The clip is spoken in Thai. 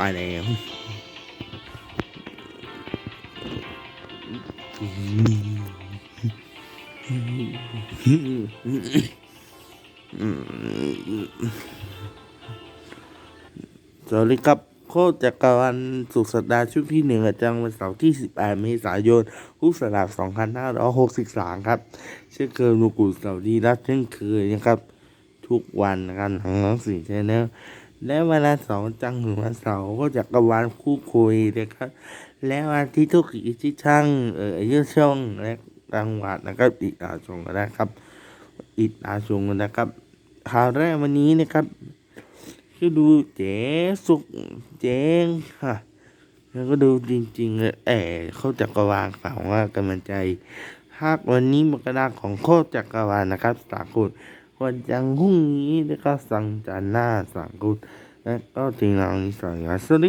ไปแล้วสวัสดีครับโคจักรวาลสุขสัปดาห์ชุดที่หนึ่งประจำวันเสาร์ที่ 18 เมษายนพุทธศักราช2563 ครับ เช่นเคยนูกูเสาร์ดีรับเช่นเคยนะครับ ทุกวันนะครับทางน้องสี่ชแนล และเวลาสองจังถึงวันเสาร์ก็จักรวาลคู่คุยนะครับ และวันที่ทุกอีที่ช่างเอ่อยื่ช่องและจังหวัดนะครับอีกอาชงนะครับอีกอาชงนะครับข่าวแรกวันนี้นะครับคือดูเจ๊สุกเจ๊งค่ะแล้วก็ดูจริงๆเลยแอบเขาจักรวาลกล่าวว่ากำลังใจหากวันนี้มกราของโคตรจักรวาลนะครับสากุล วันจังพรุ่งนี้แล้วก็สังจันทร์หน้าสากุและก็จริงเรานิสัยสวัสดี